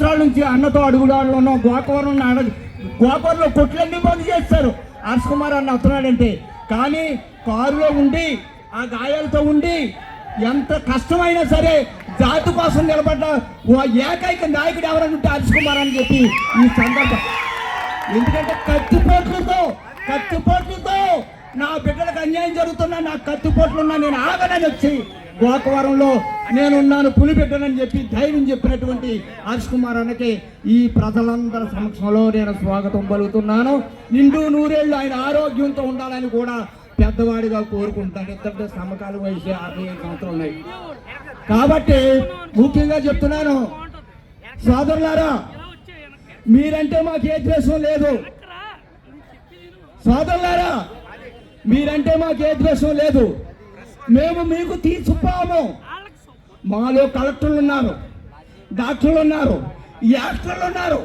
సంవత్సరాల నుంచి అన్నతో అడుగుదాడులో గోకవరం గోకవరంలో కొట్లన్నీ బంద్ చేస్తారు? హర్ష్ కుమార్ అన్న వస్తున్నాడంటే కానీ కారులో ఉండి ఆ గాయాలతో ఉండి ఎంత కష్టమైనా సరే జాతి కోసం నిలబడ్డ ఓ ఏకైక నాయకుడు ఎవరంటే ఉంటే కుమార్ అని చెప్పి ఈ సందర్భం. ఎందుకంటే కత్తిపోట్లతో కత్తిపోట్లతో నా బిడ్డలకు అన్యాయం జరుగుతున్నా నా కత్తిపోట్లున్నా నేను ఆగనని వచ్చి గోకవరంలో నేనున్నాను పులిబిడ్డనని చెప్పి ధైర్యం చెప్పినటువంటి హర్ష్ కుమార్ అన్నకి ఈ ప్రజలందరి సమక్షంలో నేను స్వాగతం పలుకుతున్నాను. నిండు నూరేళ్ళు ఆయన ఆరోగ్యంతో ఉండాలని కూడా పెద్దవాడిగా కోరుకుంటాను ఎందుకంటే సమకాల వయసు అరవై ఐదు సంవత్సరాలు ఉన్నాయి. కాబట్టి ముఖ్యంగా చెప్తున్నాను సోదరులారా మీరంటే మాకు ఏ ద్వేషం లేదు. సోదరులారా మీరంటే మాకు ఏ ద్వేషం లేదు. మేము మీకు తీసుకుపోము. మాలో కలెక్టర్లు ఉన్నారు డాక్టర్లు ఉన్నారు యాక్టర్లు ఉన్నారు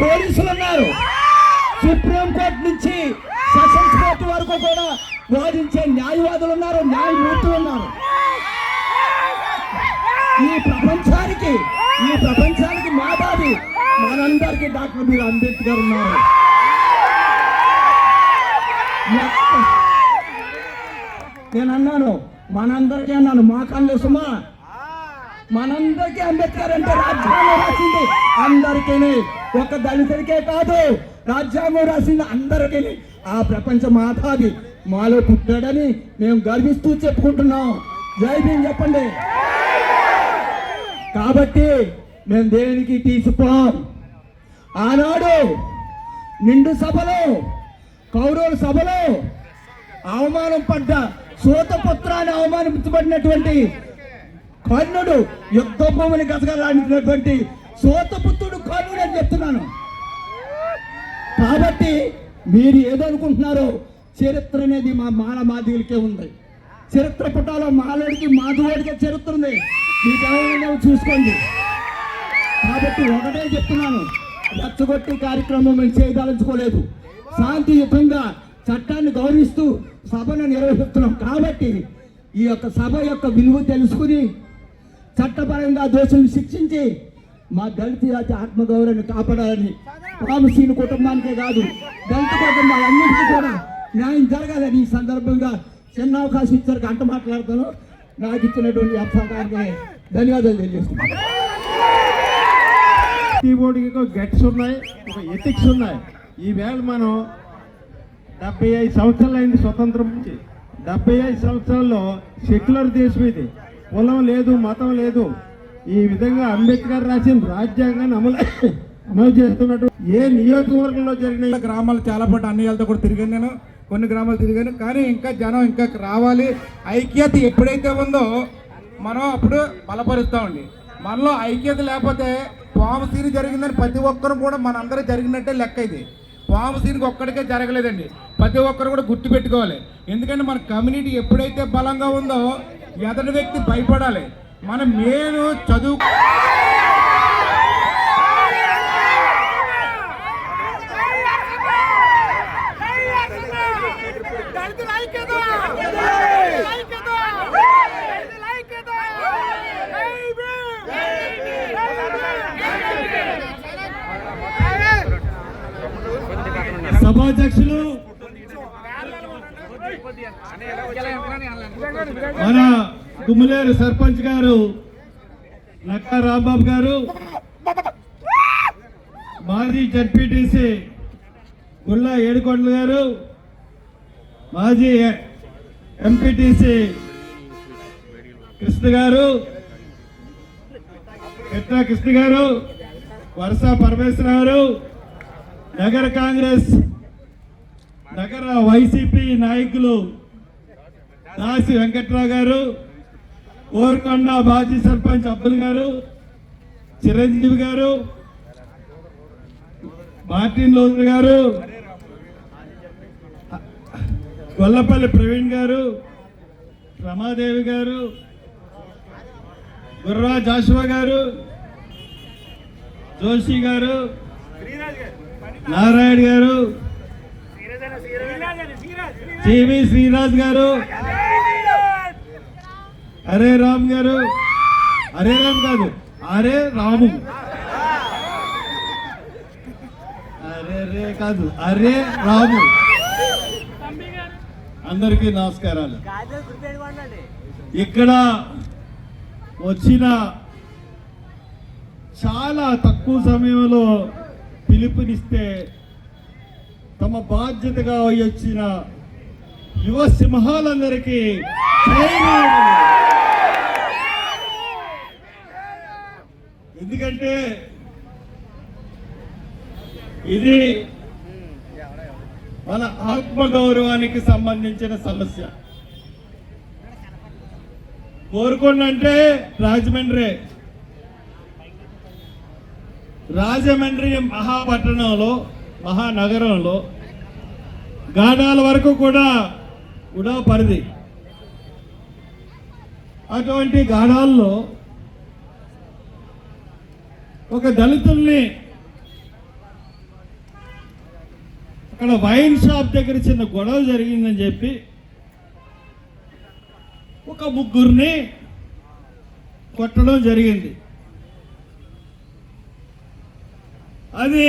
పోలీసులు ఉన్నారు. సుప్రీంకోర్టు నుంచి సెషన్స్ కోర్టు వరకు కూడా వాదించే న్యాయవాదులు ఉన్నారు న్యాయమూర్తులు ఉన్నారు. ఈ ప్రపంచానికి ఈ ప్రపంచానికి మాదాది మనందరికీ డాక్టర్ మీరు అంబేద్కర్ ఉన్నారు. నేను అన్నాను మనందరికీ అన్నాను మా కళ్ళు సుమా. మనందరికీ అంబేద్కర్ అంటే రాజ్యాంగం రాసింది అందరికీ ఒక దళితుడికే కాదు రాజ్యాంగం రాసింది అందరికీ ఆ ప్రపంచ మాతాది మాలో పుట్టాడని మేము గర్విస్తూ చెప్పుకుంటున్నాం. జై భీమ్ చెప్పండి. కాబట్టి మేము దేనికి తీసుకోం ఆనాడు నిండు సభలో కౌరవుల సభలో అవమానం పడ్డ సూతపుత్రాన్ని అవమానించబడినటువంటి కర్ణుడు యుద్ధ భూమిని గతగలాడినటువంటి సూతపుత్రుడు కర్ణుడు అని చెప్తున్నాను. కాబట్టి మీరు ఏదనుకుంటున్నారో చరిత్ర అనేది మా మాల మాదివులకే ఉంది. చరిత్ర పుటాలో మాలోడికి మాధువాడికే చరిత్ర ఉంది. మీకు ఏమైనా చూసుకోండి. కాబట్టి ఒకటే చెప్తున్నాను. రచ్చగొట్టి కార్యక్రమం మేము చేయదలుచుకోలేదు శాంతియుతంగా చట్టాన్ని గౌరవిస్తూ సభను నిర్వహిస్తున్నాం. కాబట్టి ఈ యొక్క సభ యొక్క విలువ తెలుసుకుని చట్టపరంగా దోషులను శిక్షించి మా దళిత జాతి ఆత్మగౌరవాన్ని కాపాడాలని రామసీని కుటుంబానికే కాదు దళిత కుటుంబాలన్నింటికీ కూడా న్యాయం జరగాలని ఈ సందర్భంగా చిన్న అవకాశం ఇచ్చారు. గంట మాట్లాడతాను నాకు ఇచ్చినటువంటి అర్థాకారికి ధన్యవాదాలు తెలియజేస్తున్నాను. కీబోర్డ్కి ఒక గట్స్ ఉన్నాయి ఒక ఎథిక్స్ ఉన్నాయి. ఈవేళ మనం డెబ్బై ఐదు సంవత్సరాలు అయింది స్వతంత్రం నుంచి. డెబ్బై ఐదు సంవత్సరాల్లో సెక్యులర్ దేశం ఇది. కులం లేదు మతం లేదు. ఈ విధంగా అంబేద్కర్ రాసిన రాజ్యాంగాన్ని అమలు అమలు చేస్తున్నట్టు ఏ నియోజకవర్గంలో జరిగిన గ్రామాలు చాలా పాటు అన్నయ్యలతో కూడా తిరిగాను నేను. కొన్ని గ్రామాలు తిరిగాను. కానీ ఇంకా జనం ఇంకా రావాలి. ఐక్యత ఎప్పుడైతే ఉందో మనం అప్పుడు బలపరుస్తామండి మనలో ఐక్యత లేకపోతే పాము సీని జరిగిందని ప్రతి ఒక్కరు కూడా మనందరూ జరిగినట్టే లెక్క ఇది. పాము ఒక్కడికే జరగలేదండి. ప్రతి ఒక్కరు కూడా గుర్తు పెట్టుకోవాలి. ఎందుకంటే మన కమ్యూనిటీ ఎప్పుడైతే బలంగా ఉందో ఎదటి వ్యక్తి భయపడాలి. మనం నేను చదువు సభాధ్యక్షులు మన గుమ్మలేరు సర్పంచ్ గారు నక్కా రాంబాబు గారు మాజీ జడ్పీటీసీ గుల్లా ఏడుకొండలు గారు మాజీ ఎంపీటీసీ కృష్ణ గారు ఎట్లా కృష్ణ గారు వరుస పరమేశ్వర గారు నగర కాంగ్రెస్ నగర వైసీపీ నాయకులు దాసి వెంకట్రావు గారు కోరుకొండ మాజీ సర్పంచ్ అబ్బుల్ గారు చిరంజీవి గారు మార్టిన్ లోతర్ గారు గొల్లపల్లి ప్రవీణ్ గారు రమాదేవి గారు గుర్రా జాషువా గారు జోషి గారు నారాయణ గారు జీవి శ్రీరాజ్ గారు. అరే రామ్ గారు. అరే రామ్ కాదు. అరే రాము. అరే రే కాదు. అరే రాము. అందరికీ నమస్కారాలు. ఇక్కడ వచ్చిన చాలా తక్కువ సమయంలో పిలుపునిస్తే తమ బాధ్యతగా వచ్చిన యువ సింహాలందరికీ ఎందుకంటే ఇది మన ఆత్మగౌరవానికి సంబంధించిన సమస్య. కోరుకుండంటే రాజమండ్రి. రాజమండ్రి మహాపట్టణంలో మహానగరంలో గాడాల వరకు కూడా ఉడా పరిధి. అటువంటి గానాల్లో ఒక దళితుల్ని అక్కడ వైన్ షాప్ దగ్గర చిన్న గొడవ జరిగిందని చెప్పి ఒక ముగ్గురిని కొట్టడం జరిగింది. అది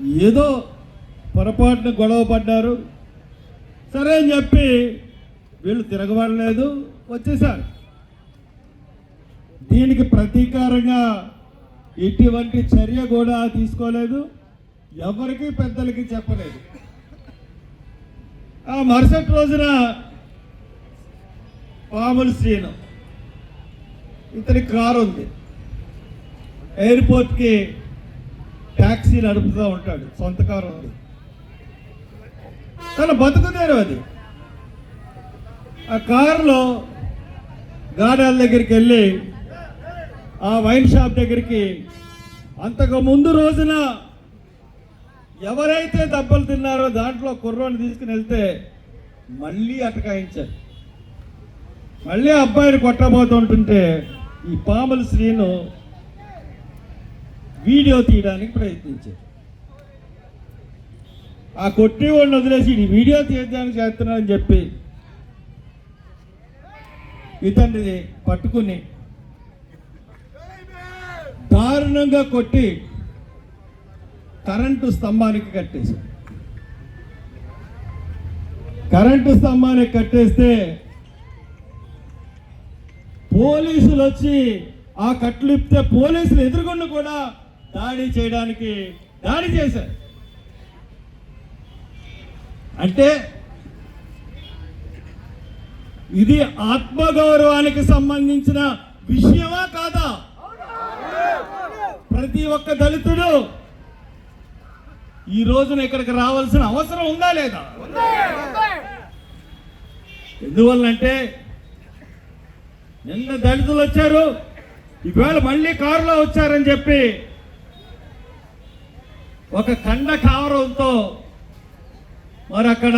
ఏదో పొరపాటున గొడవ పడ్డారు. సరే అని చెప్పి వీళ్ళు తిరగబడలేదు వచ్చేసారు. దీనికి ప్రతీకారంగా ఎటువంటి చర్య కూడా తీసుకోలేదు. ఎవరికి పెద్దలకి చెప్పలేదు. ఆ మరుసటి రోజున పాముల శ్రీను ఇతని కారు ఉంది ఎయిర్పోర్ట్కి ట్యాక్సీ నడుపుతూ ఉంటాడు సొంత కారు ఉంది. తన బతుకుదేరు అది. ఆ కారులో గాడాల దగ్గరికి వెళ్ళి ఆ వైన్ షాప్ దగ్గరికి అంతకు ముందు రోజున ఎవరైతే దెబ్బలు తిన్నారో దాంట్లో కుర్రోని తీసుకుని వెళ్తే మళ్ళీ అటకాయించారు. మళ్ళీ అబ్బాయిని కొట్టబోతుంటుంటే ఈ పాముల శ్రీను వీడియో తీయడానికి ప్రయత్నించారు. ఆ కొట్టి వదిలేసి ఈ వీడియో తీయడానికి చేస్తున్నానని చెప్పి ఇతన్ని పట్టుకుని దారుణంగా కొట్టి కరెంటు స్తంభానికి కట్టేశారు. కరెంటు స్తంభానికి కట్టేస్తే పోలీసులు వచ్చి ఆ కట్లు ఇప్పితే పోలీసులు ఎదురుగుండా కూడా దాడి చేయడానికి దాడి చేశారు. అంటే ఇది ఆత్మగౌరవానికి సంబంధించిన విషయమా కాదా? ప్రతి ఒక్క దళితుడు ఈ రోజున ఇక్కడికి రావాల్సిన అవసరం ఉందా లేదా? ఎందువల్లంటే నిన్న దళితులు వచ్చారు ఈవేళ మళ్ళీ కారులో వచ్చారని చెప్పి ఒక కండ కావరంతో మరి అక్కడ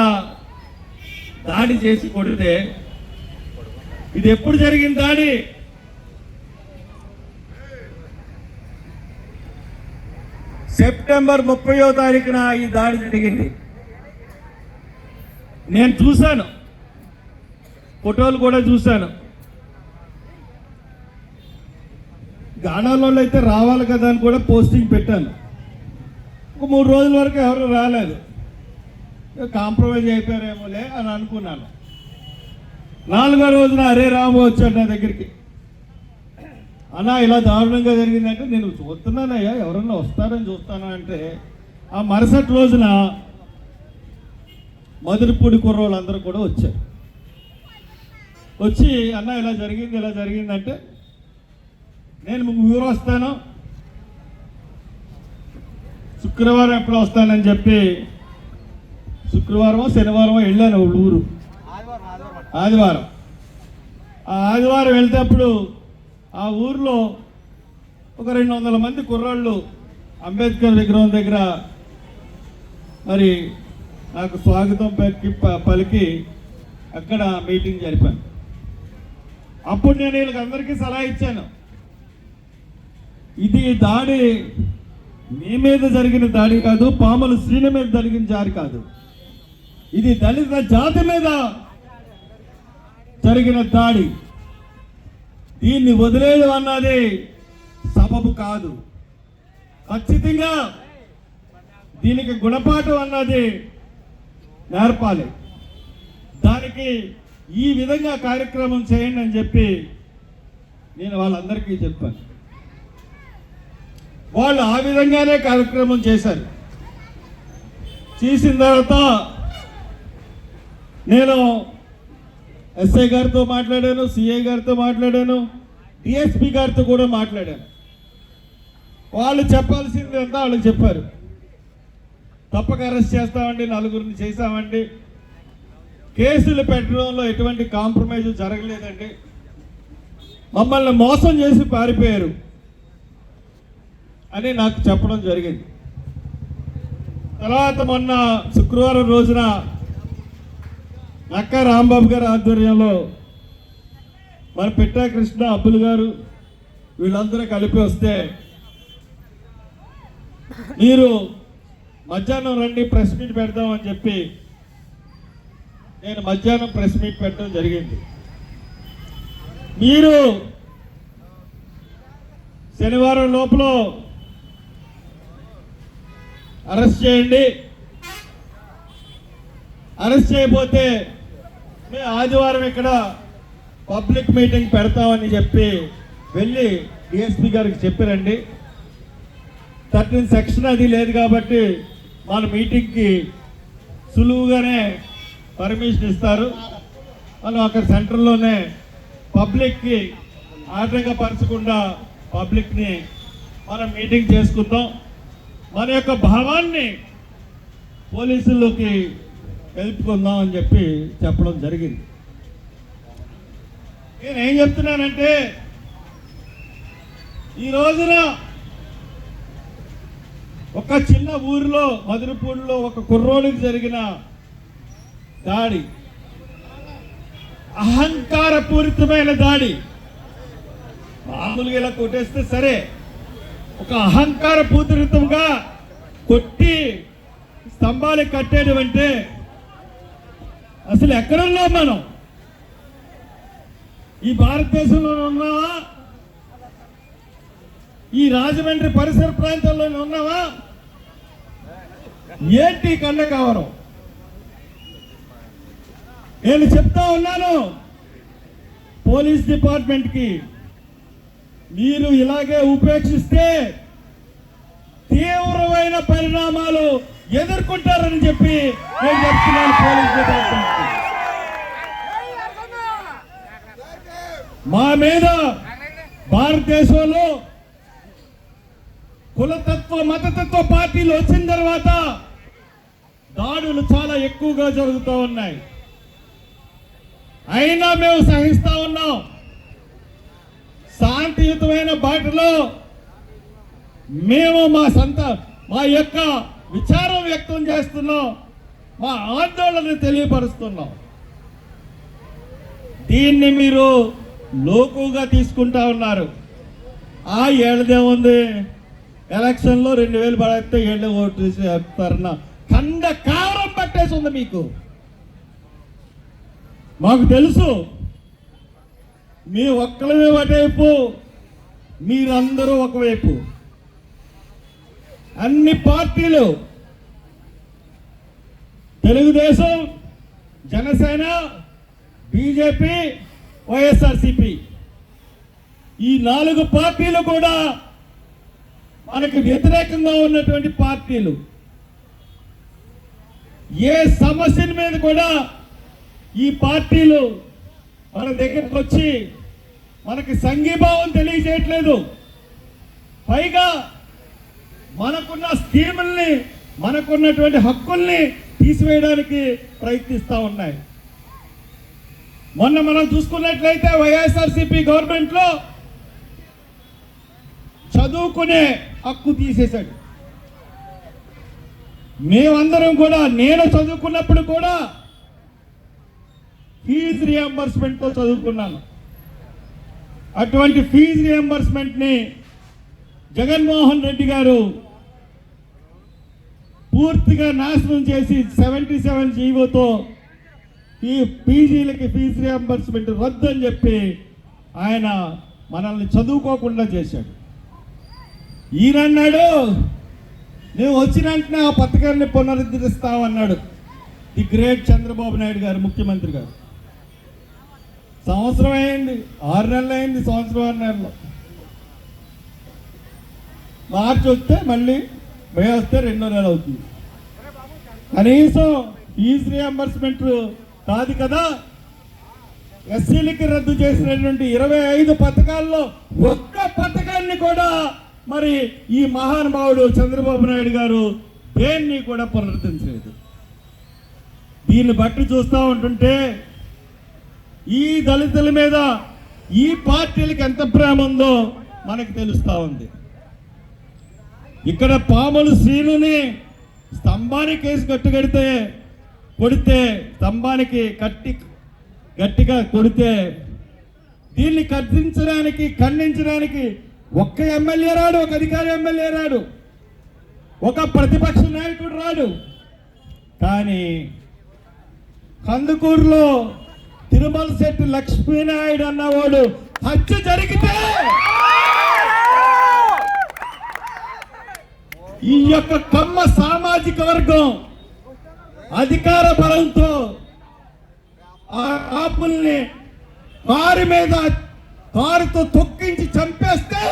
దాడి చేసి కొడితే ఇది ఎప్పుడు జరిగింది దాడి? సెప్టెంబర్ ముప్పయో తారీఖున ఈ దాడి జరిగింది. నేను చూశాను. ఫోటోలు కూడా చూశాను. గానాలలో అయితే రావాలి కదా అని కూడా పోస్టింగ్ పెట్టాను. ఒక మూడు రోజుల వరకు ఎవరు రాలేదు. కాంప్రమైజ్ అయిపోయారేమోలే అని అనుకున్నాను. నాలుగో రోజున అరే రాము వచ్చాడు నా దగ్గరికి. అన్నా ఇలా దారుణంగా జరిగిందంటే నేను చూస్తున్నానయ్యా ఎవరన్నా వస్తారని చూస్తాను అంటే ఆ మరుసటి రోజున మధురపూడి కుర్రోళ్ళందరూ కూడా వచ్చారు. వచ్చి అన్న ఇలా జరిగింది ఇలా జరిగిందంటే నేను మీ ఊరు వస్తాను శుక్రవారం ఎప్పుడు వస్తానని చెప్పి శుక్రవారమో శనివారమో వెళ్ళాను ఊరు. ఆదివారం. ఆ ఆదివారం వెళ్తేప్పుడు ఆ ఊర్లో ఒక రెండు వందల మంది కుర్రాళ్ళు అంబేద్కర్ విగ్రహం దగ్గర మరి నాకు స్వాగతం పలికి ప- పలికి అక్కడ మీటింగ్ జరిపాను. అప్పుడు నేను వీళ్ళకి అందరికీ సలహా ఇచ్చాను. ఇది దాడి మీ మీద జరిగిన దాడి కాదు పాములు శ్రీని మీద జరిగిన దాడి కాదు. ఇది దళిత జాతి మీద జరిగిన దాడి. దీన్ని వదిలేయడం అన్నది సబబు కాదు. ఖచ్చితంగా దీనికి గుణపాఠం అన్నది నేర్పాలి. దానికి ఈ విధంగా కార్యక్రమం చేయండి అని చెప్పి నేను వాళ్ళందరికీ చెప్పాను. వాళ్ళు ఆ విధంగానే కార్యక్రమం చేశారు. చేసిన తర్వాత నేను ఎస్ఐ గారితో మాట్లాడాను సిఐ గారితో మాట్లాడాను డిఎస్పి గారితో కూడా మాట్లాడాను. వాళ్ళు చెప్పాల్సింది అంతా వాళ్ళు చెప్పారు. తప్పక అరెస్ట్ చేస్తామండి నలుగురిని చేశామండి. కేసులు పెట్టడంలో ఎటువంటి కాంప్రమైజ్ జరగలేదండి. మమ్మల్ని మోసం చేసి పారిపోయారు. అని నాకు చెప్పడం జరిగింది. తర్వాత మొన్న శుక్రవారం రోజున నక్క రాంబాబు గారి ఆధ్వర్యంలో మన పిట్టా కృష్ణ అబ్బులు గారు వీళ్ళందరూ కలిపి వస్తే మీరు మధ్యాహ్నం రండి ప్రెస్ మీట్ పెడదామని చెప్పి నేను మధ్యాహ్నం ప్రెస్ మీట్ పెట్టడం జరిగింది. మీరు శనివారం లోపల అరెస్ట్ చేయండి. అరెస్ట్ చేయకపోతే మేము ఆదివారం ఇక్కడ పబ్లిక్ మీటింగ్ పెడతామని చెప్పి వెళ్ళి డిఎస్పీ గారికి చెప్పారండి. థర్టీన్ సెక్షన్ అది లేదు కాబట్టి మన మీటింగ్కి సులువుగానే పర్మిషన్ ఇస్తారు. మనం అక్కడ సెంటర్లోనే పబ్లిక్కి ఆటంకపరచకుండా పబ్లిక్ని మనం మీటింగ్ చేసుకుందాం. మన యొక్క భావాన్ని పోలీసుల్లోకి కలుపుకుందామని చెప్పి చెప్పడం జరిగింది. నేను ఏం చెప్తున్నానంటే ఈ రోజున ఒక చిన్న ఊరిలో మధురపూడిలో ఒక కుర్రోడికి జరిగిన దాడి. అహంకారపూరితమైన దాడి. మామూలుగా ఇలా కొట్టేస్తే సరే ఒక అహంకార పూరితంగా కొట్టి స్తంభాలు కట్టేయడం అంటే అసలు ఎక్కడున్నాం మనం? ఈ భారతదేశంలో ఉన్నావా? ఈ రాజమండ్రి పరిసర ప్రాంతాల్లో ఉన్నావా? ఏంటి కన్న కావరం? నేను చెప్తా ఉన్నాను పోలీస్ డిపార్ట్మెంట్కి మీరు ఇలాగే ఉపేక్షిస్తే తీవ్రమైన పరిణామాలు ఎదుర్కొంటారని చెప్పి నేను చెప్తున్నాను పోలీస్ మా మీద భారతదేశంలో కులతత్వ మతతత్వ పార్టీలు వచ్చిన తర్వాత దాడులు చాలా ఎక్కువగా జరుగుతూ ఉన్నాయి. అయినా మేము సహిస్తా ఉన్నాం. శాంతియుతమైన బాటలో మేము మా సంత మా యొక్క విచారం వ్యక్తం చేస్తున్నాం మా ఆందోళన తెలియపరుస్తున్నాం. దీన్ని మీరు లోకుగా తీసుకుంటా ఉన్నారు. ఆ ఏళ్ళదేముంది ఎలక్షన్లో రెండు వేలు పడితే ఏళ్ళు ఓటు చెప్తారన్న కండ కారం పట్టేసి ఉంది మీకు. మాకు తెలుసు మీ ఒక్కలమే ఒకవైపు మీరందరూ ఒకవైపు. అన్ని పార్టీలు తెలుగుదేశం జనసేన బీజేపీ వైఎస్ఆర్సిపి. ఈ నాలుగు పార్టీలు కూడా మనకు వ్యతిరేకంగా ఉన్నటువంటి పార్టీలు. ఏ సమస్యల మీద కూడా ఈ పార్టీలు మన దగ్గరకు వచ్చి మనకి సంఘీభావం తెలియజేయట్లేదు. పైగా మనకున్న స్కీముల్ని మనకున్నటువంటి హక్కుల్ని తీసివేయడానికి ప్రయత్నిస్తూ ఉన్నాయి. మొన్న మనం చూసుకున్నట్లయితే వైఎస్ఆర్సీపీ గవర్నమెంట్లో చదువుకునే హక్కు తీసేశాడు. మేమందరం కూడా నేను చదువుకున్నప్పుడు కూడా ఫీజు రియంబర్స్మెంట్తో చదువుకున్నాను. అటువంటి ఫీజు రియంబర్స్మెంట్ని జగన్మోహన్ రెడ్డి గారు పూర్తిగా నాశనం చేసి సెవెంటీ సెవెన్ జీవోతో ఈ పీజీలకి ఫీజు రియంబర్స్మెంట్ రద్దు అని చెప్పి ఆయన మనల్ని చదువుకోకుండా చేశాడు. ఈయన అన్నాడు నేను వచ్చిన వెంటనే ఆ పథకాన్ని పునరుద్ధరిస్తామన్నాడు ది గ్రేట్ చంద్రబాబు నాయుడు గారు ముఖ్యమంత్రి గారు. సంవత్సరం అయింది ఆరు నెలలు అయింది సంవత్సరం ఆరు నెలలు. మార్చి వస్తే మళ్ళీ మే వస్తే రెండో నెల అవుతుంది. కనీసం ఫీజు రియంబర్స్మెంట్ కాదు కదా? ఎస్సీలకి రద్దు చేసినటువంటి ఇరవై ఐదు పథకాల్లో ఒక్క పథకాన్ని కూడా మరి ఈ మహానుభావుడు చంద్రబాబు నాయుడు గారు దేన్ని కూడా పునరుద్ధరించలేదు. దీన్ని బట్టి చూస్తూ ఉంటుంటే ఈ దళితుల మీద ఈ పార్టీలకు ఎంత ప్రేమ ఉందో మనకు తెలుస్తూ ఉంది. ఇక్కడ పాములు శ్రీనుని స్తంభానికి కేసు కట్టుకడితే కొడితే స్తంభానికి కట్టి గట్టిగా కొడితే దీన్ని కట్టించడానికి ఖండించడానికి ఒక్క ఎమ్మెల్యే రాడు ఒక అధికారి ఎమ్మెల్యే రాడు ఒక ప్రతిపక్ష నాయకుడు రాడు. కానీ కందుకూరులో తిరుమల శెట్టి లక్ష్మీనాయుడు అన్నవాడు. హత్య జరిగితే ఈ యొక్క కమ్మ సామాజిక వర్గం అధికార బలంతో ఆ ఆపుల్ని కారు మీద కారుతో తొక్కించి చంపేస్తే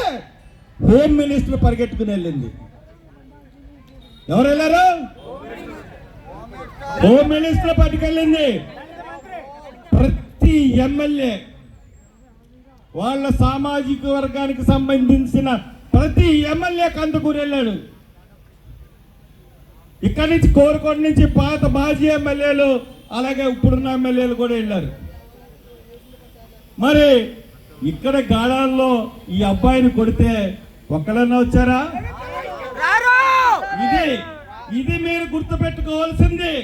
హోమ్ మినిస్టర్ పరిగెట్టుకుని వెళ్ళింది. ఎవరు వెళ్ళారు? హోమ్ మినిస్టర్ పట్టుకెళ్ళింది. ప్రతి ఎమ్మెల్యే వాళ్ళ సామాజిక వర్గానికి సంబంధించిన ప్రతి ఎమ్మెల్యే కందుకూరు వెళ్ళాడు. ఇక్కడి నుంచి కోరుకోట నుంచి పాత మాజీ ఎమ్మెల్యేలు అలాగే ఇప్పుడున్న ఎమ్మెల్యేలు కూడా వెళ్ళారు. మరి ఇక్కడ గాడాల్లో ఈ అబ్బాయిని కొడితే ఒక్కడన్నా వచ్చారా? ఇది ఇది మీరు గుర్తుపెట్టుకోవాల్సింది.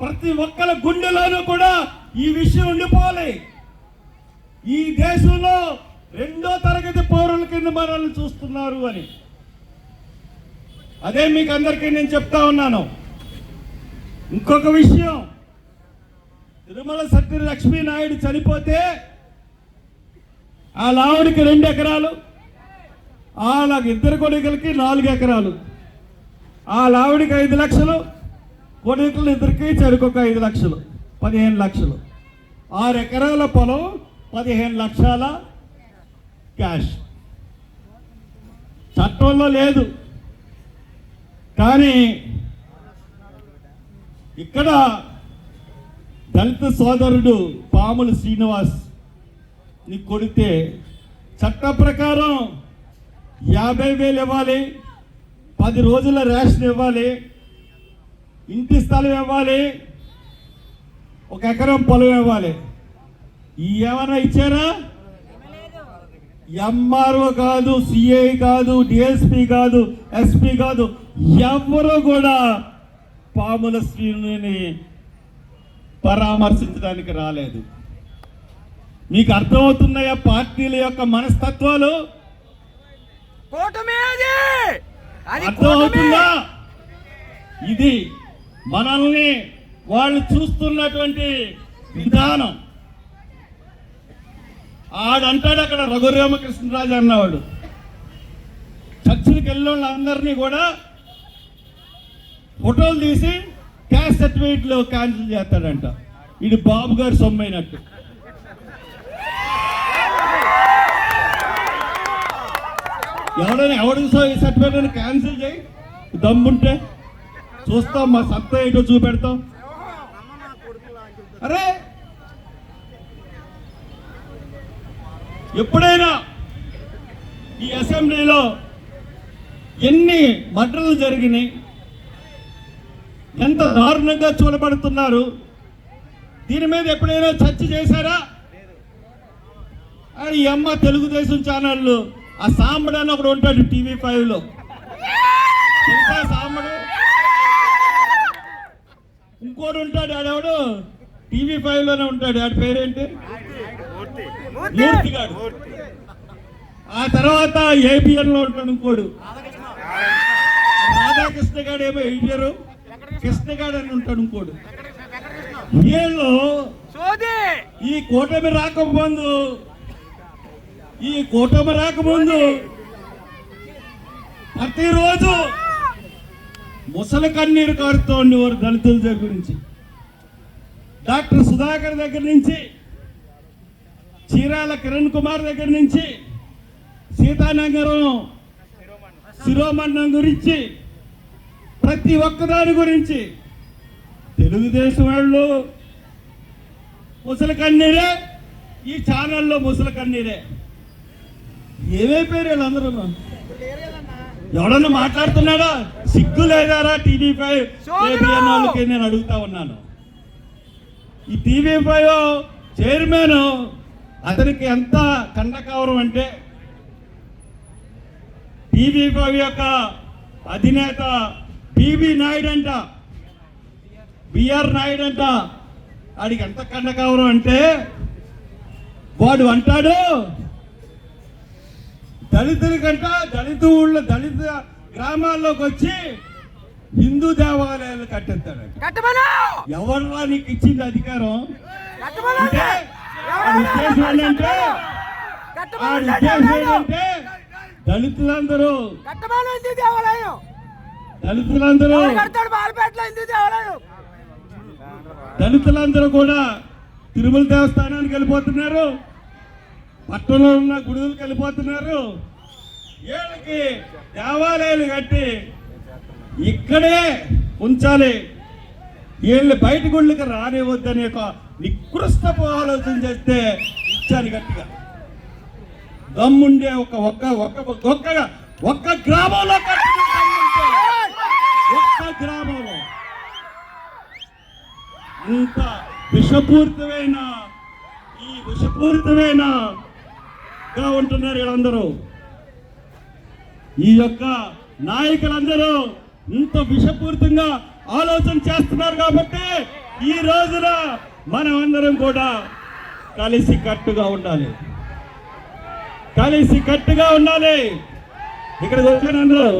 ప్రతి ఒక్కల గుండెలోనూ కూడా ఈ విషయం ఉండిపోవాలి. ఈ దేశంలో రెండో తరగతి పౌరుల కింద మనల్ని చూస్తున్నారు అని. అదే మీకు అందరికీ నేను చెప్తా ఉన్నాను. ఇంకొక విషయం. తిరుమల సత్య లక్ష్మీనాయుడు చనిపోతే ఆ లావుడికి రెండు ఎకరాలు ఆ నాకు ఇద్దరు కొడుకులకి నాలుగు ఎకరాలు ఆ లావుడికి ఐదు లక్షలు కొడుకులు ఇద్దరికి చెరుకొక ఐదు లక్షలు పదిహేను లక్షలు. ఆరు ఎకరాల పొలం పదిహేను లక్షల క్యాష్. చట్టంలో లేదు. కానీ ఇక్కడ దళిత సోదరుడు పాముల శ్రీనివాస్ని కొడితే చట్ట ప్రకారం యాభై వేలు ఇవ్వాలి పది రోజుల రేషన్ ఇవ్వాలి ఇంటి స్థలం ఇవ్వాలి. ఒక ఎకరం పొలం ఇవ్వాలి. ఏమైనా ఇచ్చారా? ఎంఆర్ఓ కాదు సిఐ కాదు డిఎస్పి కాదు ఎస్పి కాదు ఎవరు కూడా పాముల శ్రీని పరామర్శించడానికి రాలేదు. మీకు అర్థమవుతున్నాయా పార్టీల యొక్క మనస్తత్వాలు? అర్థమవుతుందా? ఇది మనల్ని వాళ్ళు చూస్తున్నటువంటి విధానం. ఆడంటాడు అక్కడ రఘురామకృష్ణరాజు అన్నవాడు. చర్చిలకు వెళ్ళిన అందరినీ కూడా ఫోటోలు తీసి క్యాష్ సర్టిఫికేట్లో క్యాన్సిల్ చేస్తాడంట. ఇది బాబు గారు సొమ్మైనట్టు. ఎవడైనా ఎవడికి సర్టిఫికేట్ క్యాన్సిల్ చేయి. దమ్ముంటే చూస్తాం మా సత్తా ఏంటో చూపెడతాం? అరే! ఎప్పుడైనా ఈ అసెంబ్లీలో ఎన్ని మర్డర్లు జరిగినాయి ఎంత దారుణంగా చూడబడుతున్నారు దీని మీద ఎప్పుడైనా చర్చ చేశారా? అని ఈ అమ్మ తెలుగుదేశం ఛానళ్ళు ఆ సాంబడు అని ఒకడు ఉంటాడు టీవీ ఫైవ్లో తెలుసా సాంబడు? ఇంకోటి ఉంటాడు? ఆడెవడు టీవీ ఫైవ్లోనే ఉంటాడు. ఆడి పేరేంటి? మూర్తి. గాడు ఆ తర్వాత ఏబిఎన్లో ఉంటాడు ఇంకోడు. రాధాకృష్ణ గాడు ఏమో ఎడిటరు కృష్ణ గాడు అని ఉంటాడు ఇంకోడు. వీళ్ళు ఈ కూటమి రాకముందు ఈ కూటమి రాకముందు ప్రతిరోజు ముసలి కన్నీరు కారుతూ ఉండేవారు దళితుల దగ్గర గురించి డాక్టర్ సుధాకర్ దగ్గర నుంచి చీరాల కిరణ్ కుమార్ దగ్గర నుంచి సీతానగరం శిరోమండం గురించి ప్రతి ఒక్కదాని గురించి తెలుగుదేశం వాళ్ళు ముసలి కన్నీరే ఈ ఛానల్లో ముసలి కన్నీరే. ఏమైపోయారు వీళ్ళందరూ? ఎవడన్నా మాట్లాడుతున్నాడా? సిగ్గు లేదారా టీవీ ఫైవ్? వాళ్ళకి నేను అడుగుతా ఉన్నాను. ఈ టీవీ ఫైవ్ చైర్మన్ అతనికి ఎంత కండకవరం అంటే టీవీ ఫైవ్ యొక్క అధినేత పివి నాయుడు అంట. బిఆర్ నాయుడు అంట. ఆడికి ఎంత కండకవరం అంటే వాడు అంటాడు దళితుల కంట దళిత ఊళ్ళో దళిత గ్రామాల్లోకి వచ్చి హిందూ దేవాలయాలు కట్టేస్తాడు ఎవర్రా నీకు ఇచ్చింది అధికారం? ఉద్దేశం ఏంటంటే ఉద్దేశం ఏంటంటే దళితులందరూ దళితులందరూ ఎవరు దళితులందరూ కూడా తిరుమల దేవస్థానానికి వెళ్ళిపోతున్నారు. పట్టణంలో ఉన్న గుడులకు వెళ్ళిపోతున్నారు వీళ్ళకి దేవాలయాలు కట్టి ఇక్కడే ఉంచాలి. వీళ్ళు బయట గుళ్ళకి రానివద్దని ఒక నికృష్టపు ఆలోచన చేస్తే ఇచ్చాను గట్టిగా. దమ్ముండే ఒక ఒక్క ఒక్క ఒక్కగా ఒక్క గ్రామంలో ఒక్క గ్రామంలో ఇంత విషపూరితమైన ఈ విషపూరితమైన ఉంటున్నారు వీళ్ళందరూ ఈ యొక్క నాయకులందరూ ఇంత విషపూరితంగా ఆలోచన చేస్తున్నారు కాబట్టి ఈ రోజున మనం అందరం కూడా కలిసి కట్టుగా ఉండాలి. కలిసి కట్టుగా ఉండాలి. ఇక్కడికి వచ్చిన